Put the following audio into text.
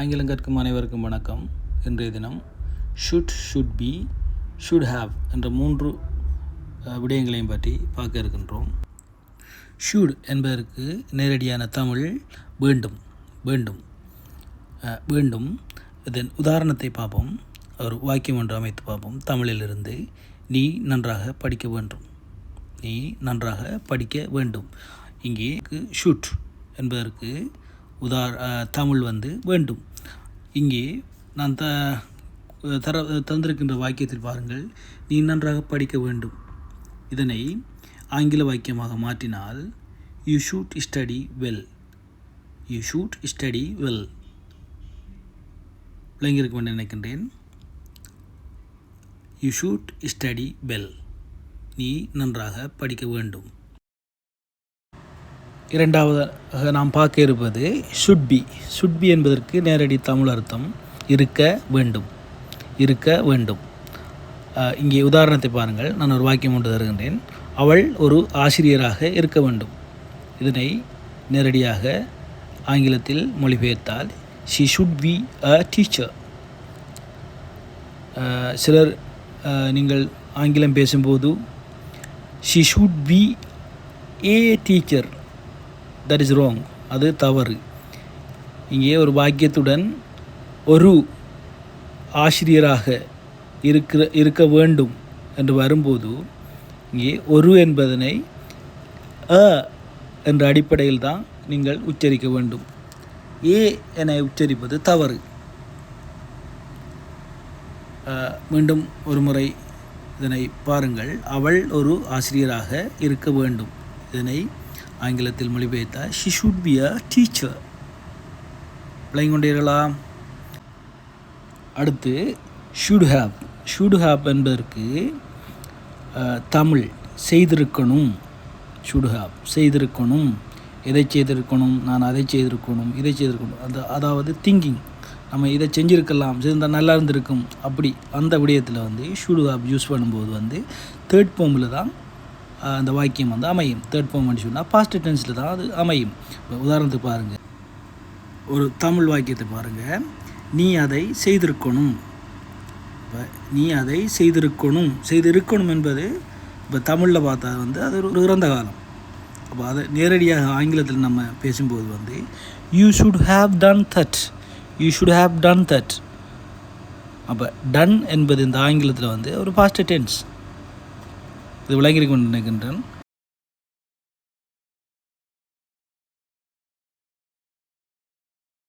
ஆங்கிலம் கற்கும் அனைவருக்கும் வணக்கம். இன்றைய தினம் should should be should have என்ற மூன்று விடயங்களையும் பற்றி பார்க்க இருக்கின்றோம். ஷுட் என்பதற்கு நேரடியான தமிழ் வேண்டும் வேண்டும் வேண்டும் இதன் உதாரணத்தை பார்ப்போம். ஒரு வாக்கியம் ஒன்று அமைத்து பார்ப்போம். தமிழிலிருந்து நீ நன்றாக படிக்க வேண்டும் நீ நன்றாக படிக்க வேண்டும் இங்கே ஷுட் என்பதற்கு உதார தமிழ் வந்து வேண்டும். இங்கே நான் த தர தந்திருக்கின்ற வாக்கியத்தில் பாருங்கள். நீ நன்றாக படிக்க வேண்டும். இதனை ஆங்கில வாக்கியமாக மாற்றினால் you should study well you should study well விளங்கியிருக்கும் என்று நினைக்கின்றேன். யூ ஷூட் ஸ்டடி வெல் நீ நன்றாக படிக்க வேண்டும். இரண்டாவதாக நாம் பார்க்க இருப்பது ஷுட் பி ஷுட் பி என்பதற்கு நேரடி தமிழ் அர்த்தம் இருக்க வேண்டும். இருக்க வேண்டும். இங்கே உதாரணத்தை பாருங்கள். நான் ஒரு வாக்கியம் ஒன்று தருகின்றேன். அவள் ஒரு ஆசிரியராக இருக்க வேண்டும். இதனை நேரடியாக ஆங்கிலத்தில் மொழிபெயர்த்தால் she should be a teacher சிலர் நீங்கள் ஆங்கிலம் பேசும்போது she should be a teacher that is wrong அது தவறு. இங்கே ஒரு வாக்கியத்துடன் ஒரு ஆசிரியராக இருக்கிற இருக்க வேண்டும் என்று வரும்போது இங்கே ஒரு என்பதனை அ என்ற அடிப்படையில் தான் நீங்கள் உச்சரிக்க வேண்டும். ஏ என உச்சரிப்பது தவறு. மீண்டும் ஒரு முறை இதனை பாருங்கள். அவள் ஒரு ஆசிரியராக இருக்க வேண்டும். இதனை ஆங்கிலத்தில் மொழிபெயர்த்தால் she should be a teacher விளங்கி கொண்டீர்களா அடுத்து ஷுட் ஹேப் ஷுட் ஹேப் என்பதற்கு தமிழ் செய்திருக்கணும். ஷுட் ஹேப் செய்திருக்கணும். எதை செய்திருக்கணும்? நான் அதை செய்திருக்கணும். இதை செய்திருக்கணும். அது அதாவது திங்கிங் நம்ம இதை செஞ்சுருக்கலாம். செஞ்சால் நல்லா இருந்திருக்கும். அப்படி அந்த விடயத்தில் வந்து ஷுட் ஹேவ் யூஸ் பண்ணும்போது வந்து தேர்ட் ஃபார்மில் தான் அந்த வாக்கியம் வந்து அமையும். தேர்ட் ஃபார்ம் சொன்னால் பாஸ்ட் டென்ஸில் தான் அது அமையும். இப்போ உதாரணத்துக்கு பாருங்கள் ஒரு தமிழ் வாக்கியத்தை பாருங்கள் நீ அதை செய்திருக்கணும். இப்போ நீ அதை செய்திருக்கணும். செய்திருக்கணும் என்பது இப்போ தமிழில் பார்த்தா வந்து அது ஒரு இறந்த காலம். அப்போ அதை நேரடியாக ஆங்கிலத்தில் நம்ம பேசும்போது வந்து you should have done that you should have done that அப்போ டன் என்பது இந்த ஆங்கிலத்தில் வந்து ஒரு பாஸ்ட் டென்ஸ் இது விளங்கியிருக்கும் நினைக்கின்றேன்.